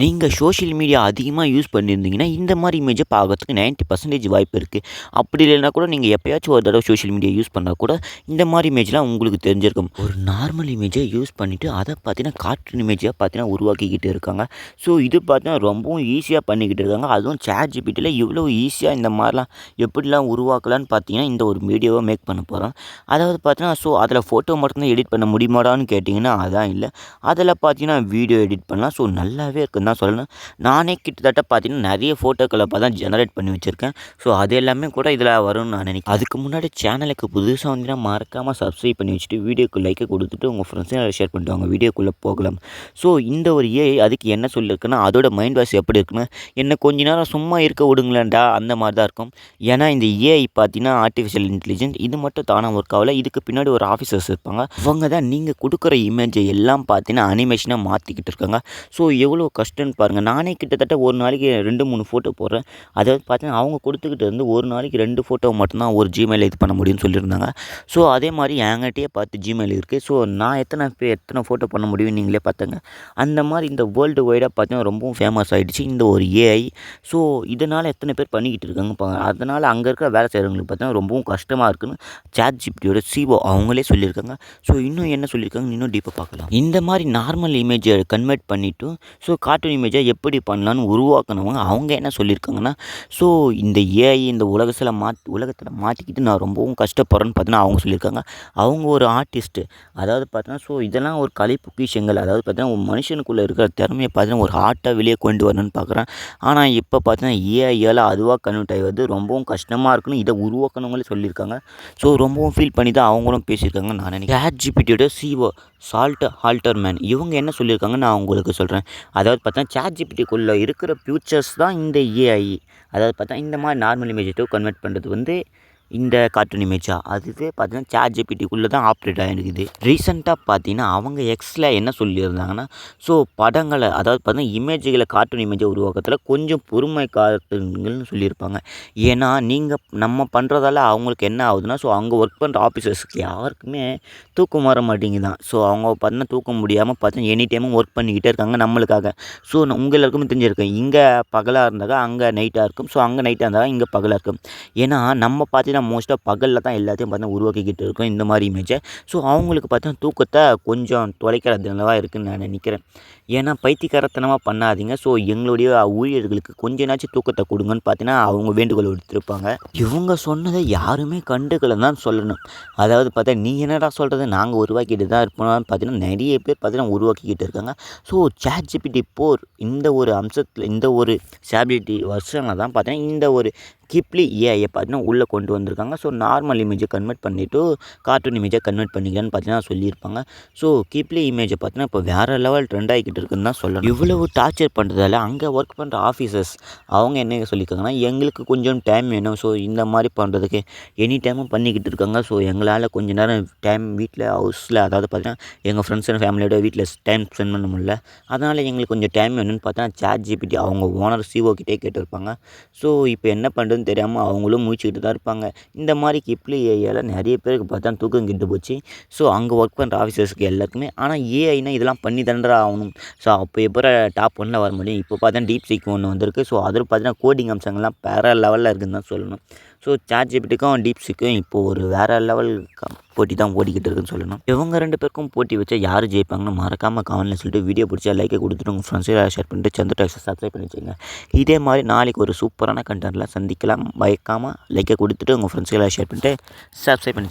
நீங்கள் social media அதிகமாக use பண்ணியிருந்தீங்கன்னா இந்த மாதிரி இமேஜை பார்க்கறதுக்கு 90% பர்சன்டேஜ் வாய்ப்பு இருக்குது அப்படி இல்லைன்னா கூட நீங்கள் எப்போயாச்சும் ஒரு தடவை சோஷியல் மீடியா யூஸ் பண்ணால் கூட இந்த மாதிரி இமேஜ்லாம் உங்களுக்கு தெரிஞ்சிருக்கும். ஒரு நார்மல் இமேஜை யூஸ் பண்ணிவிட்டு அதை பார்த்தீங்கன்னா கார்ட்டூன் இமேஜாக பார்த்தீங்கன்னா உருவாக்கிக்கிட்டு இருக்காங்க. ஸோ இது பார்த்தீங்கன்னா ரொம்பவும் ஈஸியாக பண்ணிக்கிட்டு இருக்காங்க. அதுவும் சேட் ஜிபிட்டியில் இவ்வளோ ஈஸியாக இந்த மாதிரிலாம் எப்படிலாம் உருவாக்கலான்னு பார்த்தீங்கன்னா இந்த ஒரு வீடியோவை மேக் பண்ண போகிறோம் அதாவது பார்த்தீங்கன்னா ஸோ அதில் ஃபோட்டோ மட்டும்தான் எடிட் பண்ண முடியுமாடான்னு கேட்டிங்கன்னா அதான் இல்லை. அதில் பார்த்தீங்கன்னா வீடியோ எடிட் பண்ணலாம். ஸோ நல்லாவே இருக்குன்னு தான் சொல்லணும். நானே கிட்டத்தட்ட பார்த்தீங்கன்னா நிறைய ஃபோட்டோக்களை பார்த்து தான் ஜெனரேட் பண்ணி வச்சுருக்கேன். ஸோ அது எல்லாமே கூட இதில் வரும்னு நான் நினைக்கிறேன். அதுக்கு முன்னாடி சேனலுக்கு புதுசாக வந்தீங்கன்னா மறக்காமல் சப்ஸ்கிரைப் பண்ணி வச்சுட்டு வீடியோக்கு லைக்கை கொடுத்துட்டு உங்கள் ஃப்ரெண்ட்ஸையும் ஷேர் பண்ணிட்டு வாங்க. வீடியோக்குள்ளே போகலாம். ஸோ இந்த ஒரு ஏஐ அதுக்கு என்ன சொல்லியிருக்குன்னா அதோட மைண்ட் வாஷ் எப்படி இருக்குன்னா என்ன கொஞ்ச நேரம் சும்மா இருக்க விடுங்களேன்டா அந்த மாதிரி தான் இருக்கும். ஏன்னா இந்த ஏஐ பார்த்தீங்கன்னா ஆர்டிஃபிஷியல் இன்டெலிஜென்ஸ் இது மட்டும் தானாக ஒர்க் ஆகல. இதுக்கு பின்னாடி ஒரு ஆஃபீஸர்ஸ் இருப்பாங்க. அவங்க தான் நீங்கள் கொடுக்குற இமேஜை எல்லாம் பார்த்தீங்கன்னா அனிமேஷனாக மாற்றிக்கிட்டு இருக்காங்க. ஸோ எவ்வளோ கஷ்டம் கஷ்டம்னு பாருங்கள் நானே கிட்டத்தட்ட ஒரு நாளைக்கு ரெண்டு மூணு ஃபோட்டோ போடுறேன். அதாவது பார்த்தீங்கன்னா அவங்க கொடுத்துக்கிட்டு இருந்து ஒரு நாளைக்கு ரெண்டு ஃபோட்டோ மட்டும்தான் ஒரு ஜிமெயில் இது பண்ண முடியும்னு சொல்லியிருந்தாங்க. ஸோ அதே மாதிரி என்கிட்டயே பார்த்து ஜிமெயில் இருக்குது ஸோ நான் எத்தனை பே எத்தனை ஃபோட்டோ பண்ண முடியும்னு நீங்களே பார்த்துங்க அந்த மாதிரி இந்த வேர்ல்டு வைடாக பார்த்தீங்கன்னா ரொம்பவும் ஃபேமஸ் ஆகிடுச்சு இந்த ஒரு ஏஐ ஸோ இதனால் எத்தனை பேர் பண்ணிக்கிட்டு இருக்காங்க அதனால் அங்கே இருக்கிற வேலை செய்கிறவங்களுக்கு பார்த்தீங்கன்னா ரொம்பவும் கஷ்டமாக இருக்குன்னு சாட் ஜிபிடியோட சிஓ அவங்களே சொல்லியிருக்காங்க. ஸோ இன்னும் என்ன சொல்லியிருக்காங்க இன்னும் டீப்பாக பார்க்கலாம். இந்த மாதிரி நார்மல் இமேஜை கன்வெர்ட் பண்ணிவிட்டு ஸோ கார்ட்டூன் இமேஜை எப்படி பண்ணலான்னு உருவாக்கினவங்க அவங்க என்ன சொல்லியிருக்காங்கன்னா ஸோ இந்த ஏஐ இந்த உலகத்தில் மாத் உலகத்தில் மாற்றிக்கிட்டு நான் ரொம்பவும் கஷ்டப்படுறேன்னு பார்த்தீங்கன்னா அவங்க சொல்லியிருக்காங்க. அவங்க ஒரு ஆர்டிஸ்ட்டு. அதாவது பார்த்தீங்கன்னா ஸோ இதெல்லாம் ஒரு கலை பொக்கிஷங்கள் அதாவது பார்த்தீங்கன்னா ஒரு மனுஷனுக்குள்ளே இருக்கிற திறமையை பார்த்தீங்கன்னா ஒரு ஆர்ட்டாக வெளியே கொண்டு வரணும்னு பார்க்குறேன். ஆனால் இப்போ பார்த்தீங்கன்னா ஏஐயால் அதுவாக கன்வெர்ட் ஆகி ரொம்பவும் கஷ்டமாக இருக்குன்னு இதை உருவாக்கணுங்களே சொல்லியிருக்காங்க. ஸோ ரொம்பவும் ஃபீல் பண்ணி தான் அவங்களும் பேசியிருக்காங்க நான் நினைக்கிறேன். ஹேட் ஜிபிடியோட சிஓ சால்ட் ஹால்டர் மேன் இவங்க என்ன சொல்லியிருக்காங்க நான் உங்களுக்கு சொல்கிறேன் அதாவது பார்த்தா சேட் ஜிபிடிக்குள்ளே இருக்கிற ஃபியூச்சர்ஸ் தான் இந்த ஏஐ அதாவது பார்த்தா இந்த மாதிரி நார்மல் இமேஜை கன்வெர்ட் பண்ணுறது வந்து இந்த கார்ட்டூன் இமேஜாக அதுவே பார்த்தீங்கன்னா சேட் ஜிபிடிக்குள்ளே தான் ஆப்ரேட் ஆகிருக்குது ரீசெண்டாக பார்த்தீங்கன்னா அவங்க எக்ஸில் என்ன சொல்லியிருந்தாங்கன்னா ஸோ படங்களை அதாவது பார்த்தீங்கன்னா இமேஜுகளை கார்ட்டூன் இமேஜை உருவாக்கத்தில் கொஞ்சம் பொறுமை காட்டுங்கள்னு சொல்லியிருப்பாங்க. ஏன்னா நீங்கள் நம்ம பண்ணுறதால அவங்களுக்கு என்ன ஆகுதுன்னா ஸோ அங்கே ஒர்க் பண்ணுற ஆஃபீஸர்ஸ்க்கு யாருக்குமே தூக்கம் வர மாட்டேங்குதான் ஸோ அவங்க பார்த்தீங்கன்னா தூக்கம் முடியாமல் பார்த்தீங்கன்னா எனி டைமும் ஒர்க் பண்ணிக்கிட்டே இருக்காங்க நம்மளுக்காக. ஸோ உங்கள் எல்லாருக்குமே தெரிஞ்சிருக்கும் இங்கே பகலாக இருந்தாக்கா அங்கே நைட்டாக இருக்கும். ஸோ அங்கே நைட்டாக இருந்தாக்கா இங்கே பகலாக இருக்கும். ஏன்னா நம்ம பார்த்தீங்கன்னா மோஸ்ட்டாக பகலில் தான் எல்லாத்தையும் பார்த்தீங்கன்னா உருவாக்கிக்கிட்டு இருக்கோம் இந்த மாதிரி இமேஜை ஸோ அவங்களுக்கு பார்த்தீங்கன்னா தூக்கத்தை கொஞ்சம் தொலைக்கிறதுனவாக இருக்குதுன்னு நான் நினைக்கிறேன். ஏன்னா பைத்தியக்காரத்தனமாக பண்ணாதீங்க. ஸோ எங்களுடைய ஊழியர்களுக்கு கொஞ்ச தூக்கத்தை கொடுங்கன்னு பார்த்தீங்கன்னா அவங்க வேண்டுகோள் விடுத்திருப்பாங்க. இவங்க சொன்னதை யாருமே கண்டுக்கலன்னு தான் சொல்லணும். அதாவது பார்த்தா நீ என்னடா சொல்கிறது நாங்கள் உருவாக்கிட்டு தான் இருப்போம்னு பார்த்தீங்கன்னா நிறைய பேர் பார்த்தீங்கன்னா உருவாக்கிக்கிட்டு இருக்காங்க. ஸோ சேட் ஜிபிடி போர் இந்த ஒரு அம்சத்தில் இந்த ஒரு ஸ்டாபிலிட்டி வருஷனில் தான் பார்த்தீங்கன்னா இந்த ஒரு கிப்லி ஏஐயை பார்த்தீங்கன்னா உள்ளே கொண்டு வந்திருக்காங்க. ஸோ நார்மல் இமேஜை கன்வெர்ட் பண்ணிவிட்டு கார்ட்டூன் இமேஜை கன்வெர்ட் பண்ணிக்கலான்னு பார்த்தீங்கன்னா சொல்லியிருப்பாங்க. ஸோ கிப்லி இமேஜை பார்த்தீங்கன்னா இப்போ வேறு லெவல் ட்ரெண்ட் ஆகிக்கிட்டு இருக்குன்னு தான் சொல்லணும். இவ்வளவு டார்ச்சர் பண்ணுறதால அங்கே ஒர்க் பண்ணுற ஆஃபீஸர்ஸ் அவங்க என்ன சொல்லியிருக்காங்கன்னா எங்களுக்கு கொஞ்சம் டைம் வேணும். ஸோ இந்த மாதிரி பண்ணுறதுக்கு எனி டைமும் பண்ணிக்கிட்டு இருக்காங்க. ஸோ எங்களால் கொஞ்சம் நேரம் டைம் வீட்டில் ஹவுஸில் அதாவது பார்த்தீங்கன்னா எங்கள் ஃப்ரெண்ட்ஸ் அண்ட் ஃபேமிலியோட வீட்டில் டைம் ஸ்பெண்ட் பண்ண முடியல. அதனால் எங்களுக்கு கொஞ்சம் டைம் வேணும்னு பார்த்தா சேட் ஜிபிடி அவங்க ஓனர் சிஓ கிட்டே கேட்டிருப்பாங்க. ஸோ இப்போ என்ன பண்ணுறது பண்ணுறதுன்னு தெரியாமல் அவங்களும் முழிச்சுக்கிட்டு தான் இருப்பாங்க. இந்த மாதிரி கிப்லி ஏஐயால் நிறைய பேருக்கு பார்த்தா தூக்கம் கெட்டு போச்சு. ஸோ அங்கே ஒர்க் பண்ணுற ஆஃபீஸர்ஸ்க்கு எல்லாருக்குமே ஆனால் ஏஐனா இதெல்லாம் பண்ணி தானடா ஆகணும். ஸோ அப்போ எப்போ டாப் ஒன்னில் வர முடியும்? இப்போ பார்த்தா டீப் சீக் ஒன்று வந்திருக்கு. ஸோ அதில் பார்த்தீங்கன்னா கோடிங் அம்சங்கள்லாம் பேர லெவலில் இருக்குதுன்னு தான் சொல்லணும். ஸோ சாட் ஜிபிட்டுக்கும் டீப்ஸுக்கும் இப்போது ஒரு வேறு லெவல் போட்டி தான் ஓடிக்கிட்டு இருக்குன்னு சொல்லணும். இவங்க ரெண்டு பேருக்கும் போட்டி வச்சா யார் ஜெயிப்பாங்கன்னு மறக்காமல் கமெண்ட்டில் சொல்லிட்டு வீடியோ பிடிச்சா லைக்கை கொடுத்துட்டு உங்கள் ஃப்ரெண்ட்ஸையும் ஷேர் பண்ணிட்டு சந்திர டாக்ஸை சப்ஸ்கிரைப் பண்ணி வச்சுங்க இதே மாதிரி நாளைக்கு ஒரு சூப்பரான கண்டென்ட்லாம் சந்திக்கலாம். பயக்காமல் லைக்கை கொடுத்துட்டு உங்கள் ஃப்ரெண்ட்ஸுகளை ஷேர் பண்ணிட்டு சப்ஸ்கிரைப் பண்ணி